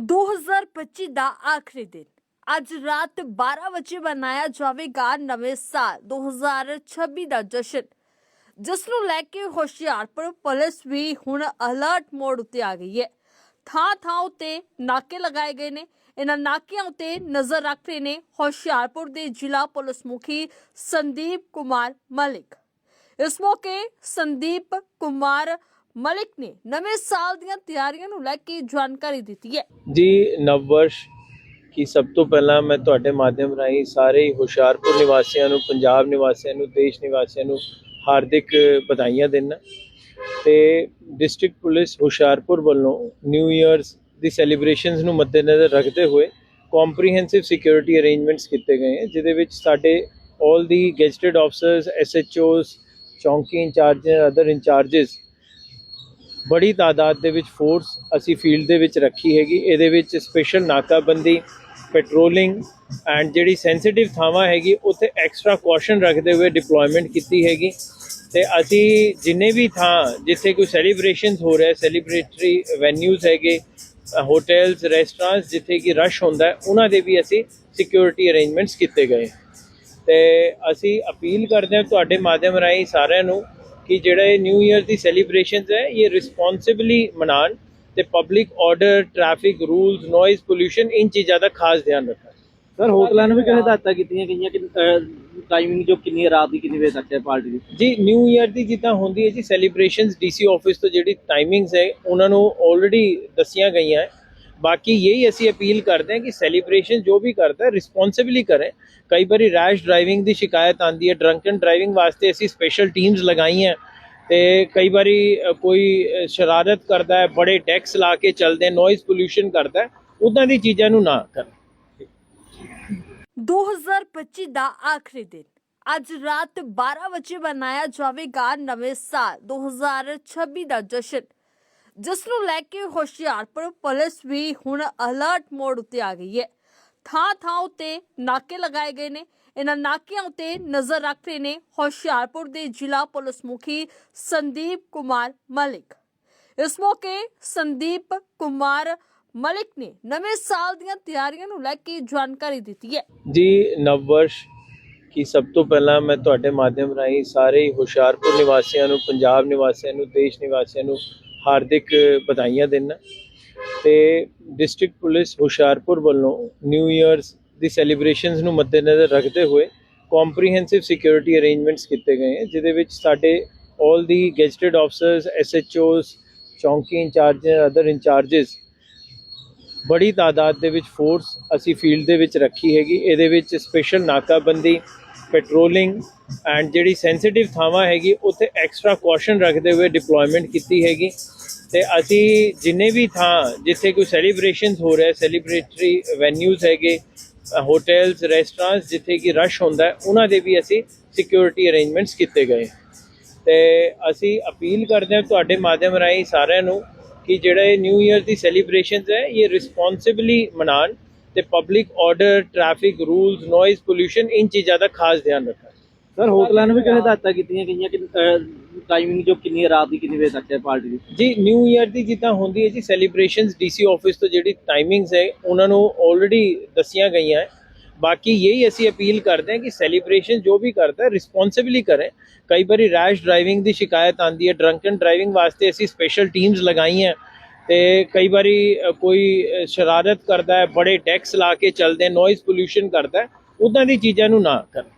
2025 ਦਾ ਆਖਰੀ ਦਿਨ। ਅੱਜ ਰਾਤ 12 ਵਜੇ ਮਨਾਇਆ ਜਾਵੇਗਾ ਨਵੇਂ ਸਾਲ 2026 ਦਾ ਜਸ਼ਨ। ਜਿਸ ਨੂੰ ਲੈ ਕੇ ਹੁਸ਼ਿਆਰਪੁਰ ਪੁਲਿਸ ਵੀ ਹੁਣ ਅਲਰਟ ਮੋਡ ਉੱਤੇ ਆ ਗਈ ਹੈ। ਥਾਂ ਥਾਂ ਉੱਤੇ ਨਾਕੇ ਲਗਾਏ ਗਏ ਨੇ। ਇਹਨਾਂ ਨਾਕਿਆਂ ਉੱਤੇ ਨਜ਼ਰ ਰੱਖ ਰਹੇ ਨੇ ਹੁਸ਼ਿਆਰਪੁਰ ਦੇ ਜ਼ਿਲ੍ਹਾ ਪੁਲਿਸ ਮੁਖੀ ਸੰਦੀਪ ਕੁਮਾਰ ਮਲਿਕ। ਇਸ ਮੌਕੇ ਸੰਦੀਪ ਕੁਮਾਰ ਮਲਿਕ ਨੇ ਨਵੇਂ ਸਾਲ ਦੀਆਂ ਤਿਆਰੀਆਂ ਨੂੰ ਲੈ ਕੇ ਜਾਣਕਾਰੀ ਦਿੱਤੀ ਹੈ। ਜੀ ਨਵ ਵਰਸ਼ ਕਿ ਸਭ ਤੋਂ ਪਹਿਲਾਂ ਮੈਂ ਤੁਹਾਡੇ ਮਾਧਿਅਮ ਰਾਹੀਂ ਸਾਰੇ ਹੁਸ਼ਿਆਰਪੁਰ ਨਿਵਾਸੀਆਂ ਨੂੰ, ਪੰਜਾਬ ਨਿਵਾਸੀਆਂ ਨੂੰ, ਦੇਸ਼ ਨਿਵਾਸੀਆਂ ਨੂੰ ਹਾਰਦਿਕ ਵਧਾਈਆਂ ਦਿੰਨਾ ਤੇ ਡਿਸਟ੍ਰਿਕਟ ਪੁਲਿਸ ਹੁਸ਼ਿਆਰਪੁਰ ਵੱਲੋਂ ਨਿਊ ਇਅਰਸ ਦੀ ਸੈਲੀਬ੍ਰੇਸ਼ਨਸ ਨੂੰ ਮੱਦੇਨਜ਼ਰ ਰੱਖਦੇ ਹੋਏ ਕੰਪਰੀਹੈਂਸਿਵ ਸਿਕਿਉਰਿਟੀ ਅਰੇਂਜਮੈਂਟਸ ਕੀਤੇ ਗਏ ਹਨ ਜਿਦੇ ਵਿੱਚ ਸਾਡੇ all the gazetted officers SHOs ਚੌਂਕੀ ਇੰਚਾਰਜ ਅਦਰ ਇੰਚਾਰजेस ਬੜੀ ਤਾਦਾਦ ਦੇ ਵਿੱਚ ਫੋਰਸ ਅਸੀਂ ਫੀਲਡ ਦੇ ਵਿੱਚ ਰੱਖੀ ਹੈਗੀ। ਇਹਦੇ ਵਿੱਚ ਸਪੈਸ਼ਲ ਨਾਕਾਬੰਦੀ ਪੈਟਰੋਲਿੰਗ ਐਂਡ ਜਿਹੜੀ ਸੈਂਸਿਟਿਵ ਥਾਵਾਂ ਹੈਗੀ, ਉੱਥੇ ਐਕਸਟਰਾ ਕੌਸ਼ਨ ਰੱਖਦੇ ਹੋਏ ਡਿਪਲੋਇਮੈਂਟ ਕੀਤੀ ਹੈਗੀ। ਤੇ ਅਸੀਂ ਜਿੰਨੇ ਵੀ ਥਾਂ ਜਿੱਥੇ ਕੋਈ ਸੈਲੀਬ੍ਰੇਸ਼ਨਸ ਹੋ ਰਿਹਾ ਸੈਲੀਬ੍ਰੇਟਰੀ ਵੈਨਿਊਜ਼ ਹੈਗੇ ਹੋਟਲਸ ਰੈਸਟੋਰੈਂਟਸ ਜਿੱਥੇ ਕਿ ਰਸ਼ ਹੁੰਦਾ ਉਹਨਾਂ ਦੇ ਵੀ ਅਸੀਂ ਸਿਕਿਉਰਿਟੀ ਅਰੇਂਜਮੈਂਟਸ ਕੀਤੇ ਗਏ। ਤੇ ਅਸੀਂ ਅਪੀਲ ਕਰਦੇ ਹਾਂ ਤੁਹਾਡੇ ਮਾਧਿਅਮ ਰਾਹੀਂ ਸਾਰਿਆਂ ਨੂੰ ਕਿ ਜਿਹੜਾ ਇਹ ਨਿਊ ਇਅਰ ਦੀ ਸੈਲੀਬ੍ਰੇਸ਼ਨਸ ਹੈ ਇਹ ਰਿਸਪੌਂਸਿਬਲੀ ਮਨਾਉਣ ਤੇ public order traffic rules noise pollution ਇਨ ਚੀਜ਼ਾਂ ਦਾ ਖਾਸ ਧਿਆਨ ਰੱਖਣ। ਸਰ ਹੋਟਲਾਂ ਨੂੰ ਵੀ ਕਿਹਨੇ ਹਦਾਇਤਾਂ ਕੀਤੀਆਂ ਗਈਆਂ? ਕਿ ਟਾਈਮਿੰਗ ਜੋ ਕਿੰਨੀ ਹੈ ਰਾਤ ਦੀ ਕਿੰਨੀ ਵਜੇ ਤੱਕ ਹੈ ਪਾਰਟੀ ਦੀ? ਜੀ ਨਿਊ ਇਅਰ ਦੀ ਜਿੱਦਾਂ ਹੁੰਦੀ ਹੈ ਜੀ ਸੈਲੀਬ੍ਰੇਸ਼ਨਸ ਡੀਸੀ ਆਫਿਸ ਤੋਂ ਜਿਹੜੀ ਟਾਈਮਿੰਗਸ ਹੈ ਉਹਨਾਂ ਨੂੰ ਆਲਰੇਡੀ ਦੱਸੀਆਂ ਗਈਆਂ ਹੈ। ਬਾਕੀ ਯਹੀ ਅਸੀਂ ਅਪੀਲ ਕਰਦੇ ਹਾਂ ਕਿ ਸੈਲੀਬ੍ਰੇਸ਼ਨ ਜੋ ਵੀ ਕਰਦਾ ਹੈ ਰਿਸਪੌਂਸਿਬਲੀ ਕਰੇ ਕਈ ਵਾਰੀ ਰੈਸ਼ ਡਰਾਈਵਿੰਗ ਦੀ ਸ਼ਿਕਾਇਤ ਆਂਦੀ ਹੈ ਡਰੰਕਨ ਡਰਾਈਵਿੰਗ ਵਾਸਤੇ ਅਸੀਂ ਸਪੈਸ਼ਲ ਟੀਮਸ ਲਗਾਈਆਂ ਤੇ ਕਈ ਵਾਰੀ ਕੋਈ ਸ਼ਰਾਰਤ ਕਰਦਾ ਹੈ ਬੜੇ ਟੈਕਸ ਲਾ ਕੇ ਚੱਲਦੇ ਨੋਇਜ਼ ਪੋਲੂਸ਼ਨ ਕਰਦਾ ਹੈ ਉਦਾਂ ਦੀ ਚੀਜ਼ਾਂ ਨੂੰ ਨਾ ਕਰਨ 2025 ਦਾ ਆਖਰੀ ਦਿਨ ਅੱਜ ਰਾਤ 12 ਵਜੇ ਮਨਾਇਆ ਜਾਵੇਗਾ ਨਵੇਂ ਸਾਲ 2026 ਦਾ ਜਸ਼ਨ ਜਿਸ ਨੂੰ ਲੈ ਕੇ ਹੁਸ਼ਿਆਰਪੁਰ ਪੁਲਿਸ ਵੀ ਹੁਣ ਅਲਰਟ ਮੋਡ ਉੱਤੇ ਆ ਗਈ ਹੈ। ਥਾਂ ਥਾਂ ਉੱਤੇ ਨਾਕੇ ਲਗਾਏ ਗਏ ਨੇ। ਇਹਨਾਂ ਨਾਕਿਆਂ ਉੱਤੇ ਨਜ਼ਰ ਰੱਖ ਰਹੇ ਨੇ ਹੁਸ਼ਿਆਰਪੁਰ ਦੇ ਜ਼ਿਲ੍ਹਾ ਪੁਲਿਸ ਮੁਖੀ ਸੰਦੀਪ ਕੁਮਾਰ ਮਲਿਕ। ਇਸ ਮੌਕੇ ਸੰਦੀਪ ਕੁਮਾਰ ਮਲਿਕ ਨੇ ਨਵੇਂ ਸਾਲ ਦੀਆਂ ਤਿਆਰੀਆਂ ਨੂੰ ਲੈ ਕੇ ਜਾਣਕਾਰੀ ਦਿੱਤੀ ਹੈ। ਜੀ, ਨਵ ਵਰਸ਼ ਕੀ ਸਭ ਤੋਂ ਪਹਿਲਾਂ ਮੈਂ ਤੁਹਾਡੇ ਮਾਧਿਅਮ ਰਾਹੀਂ ਸਾਰੇ ਹੁਸ਼ਿਆਰਪੁਰ ਨਿਵਾਸੀਆਂ ਨੂੰ, ਪੰਜਾਬ ਨਿਵਾਸੀਆਂ ਨੂੰ, ਦੇਸ਼ ਨਿਵਾਸੀਆਂ ਨੂੰ ਹਾਰਦਿਕ ਵਧਾਈਆਂ ਦੇਣਾ ਤੇ ਡਿਸਟ੍ਰਿਕਟ ਪੁਲਿਸ ਹੁਸ਼ਿਆਰਪੁਰ ਵੱਲੋਂ ਨਿਊ ਇਅਰਸ ਦੀ ਸੈਲੀਬ੍ਰੇਸ਼ਨਸ ਨੂੰ ਮੱਦੇਨਜ਼ਰ ਰੱਖਦੇ ਹੋਏ ਕੰਪਰੀਹੈਂਸਿਵ ਸਿਕਿਉਰਿਟੀ ਅਰੇਂਜਮੈਂਟਸ ਕੀਤੇ ਗਏ ਹਨ ਜਿਦੇ ਵਿੱਚ ਸਾਡੇ ਆਲ ਦੀ ਗੈਜਟਡ ਆਫਸਰਸ ਐਸਐਚਓਸ ਚੌਂਕੀ ਇੰਚਾਰਜਸ ਅਦਰ ਇੰਚਾਰਜਸ ਬੜੀ ਤਾਦਾਦ ਦੇ ਵਿੱਚ ਫੋਰਸ ਅਸੀਂ ਫੀਲਡ ਦੇ ਵਿੱਚ ਰੱਖੀ ਹੈਗੀ। ਇਹਦੇ ਵਿੱਚ ਸਪੈਸ਼ਲ ਨਾਕਾਬੰਦੀ ਪੈਟਰੋਲਿੰਗ ਐਂਡ ਜਿਹੜੀ ਸੈਂਸਿਟਿਵ ਥਾਵਾਂ ਹੈਗੀ, ਉੱਥੇ ਐਕਸਟਰਾ ਕੌਸ਼ਨ ਰੱਖਦੇ ਹੋਏ ਡਿਪਲੋਇਮੈਂਟ ਕੀਤੀ ਹੈਗੀ। ਤੇ ਅਸੀਂ ਜਿੰਨੇ ਵੀ ਥਾਂ ਜਿੱਥੇ ਕੋਈ ਸੈਲੀਬ੍ਰੇਸ਼ਨਸ ਹੋ ਰਿਹਾ ਸੈਲੀਬ੍ਰੇਟਰੀ ਵੈਨਿਊਜ਼ ਹੈਗੇ ਹੋਟਲਸ ਰੈਸਟੋਰੈਂਟਸ ਜਿੱਥੇ ਕਿ ਰਸ਼ ਹੁੰਦਾ ਉਹਨਾਂ ਦੇ ਵੀ ਅਸੀਂ ਸਿਕਿਉਰਿਟੀ ਅਰੇਂਜਮੈਂਟਸ ਕੀਤੇ ਗਏ। ਤੇ ਅਸੀਂ ਅਪੀਲ ਕਰਦੇ ਹਾਂ ਤੁਹਾਡੇ ਮਾਧਿਅਮ ਰਾਹੀਂ ਸਾਰਿਆਂ ਨੂੰ ਕਿ ਜਿਹੜਾ ਇਹ ਨਿਊ ਇਅਰ ਦੀ ਸੈਲੀਬ੍ਰੇਸ਼ਨਸ ਹੈ, ਇਹ ਰਿਸਪੌਂਸਿਬਲੀ ਮਨਾਉਣ। ਤੇ public order traffic rules noise pollution ਇਨ ਚੀਜ਼ਾਂ ਦਾ ਖਾਸ ਧਿਆਨ ਰੱਖਣ। ਸਰ ਹੋਟਲਾਂ ਨੂੰ ਵੀ ਕਿਹਨੇ ਹਦਾਇਤਾਂ ਕੀਤੀਆਂ ਗਈਆਂ ਕਿ ਟਾਈਮਿੰਗ ਜੋ ਕਿੰਨੀ ਰਾਤ ਦੀ ਕਿੰਨੀ ਵਜੇ ਤੱਕ ਹੈ ਪਾਰਟੀ ਦੀ? ਜੀ ਨਿਊ ਇਅਰ ਦੀ ਜਿੱਦਾਂ ਹੁੰਦੀ ਹੈ ਜੀ ਸੈਲੀਬ੍ਰੇਸ਼ਨਸ ਡੀਸੀ ਆਫਿਸ ਤੋਂ ਜਿਹੜੀ ਟਾਈਮਿੰਗਸ ਹੈ ਉਹਨਾਂ ਨੂੰ ਆਲਰੇਡੀ ਦੱਸੀਆਂ ਗਈਆਂ ਹੈ। ਬਾਕੀ ਯਹੀ ਅਸੀਂ ਅਪੀਲ ਕਰਦੇ ਹਾਂ ਕਿ ਸੈਲੀਬ੍ਰੇਸ਼ਨ ਜੋ ਵੀ ਕਰਦਾ ਹੈ ਰਿਸਪੌਂਸਿਬਲੀ ਕਰੇ। ਕਈ ਵਾਰੀ ਰੈਸ਼ ਡਰਾਈਵਿੰਗ ਦੀ ਸ਼ਿਕਾਇਤ ਆਂਦੀ ਹੈ ਡਰੰਕਨ ਡਰਾਈਵਿੰਗ ਵਾਸਤੇ ਅਸੀਂ ਸਪੈਸ਼ਲ ਟੀਮਸ ਲਗਾਈਆਂ। ਤੇ ਕਈ ਵਾਰੀ ਕੋਈ ਸ਼ਰਾਰਤ ਕਰਦਾ ਹੈ, ਬੜੇ ਟੈਕਸ ਲਾ ਕੇ ਚੱਲਦੇ ਨੋਇਜ਼ ਪੋਲੂਸ਼ਨ ਕਰਦਾ ਹੈ ਉਦਾਂ ਦੀ ਚੀਜ਼ਾਂ ਨੂੰ ਨਾ ਕਰਨ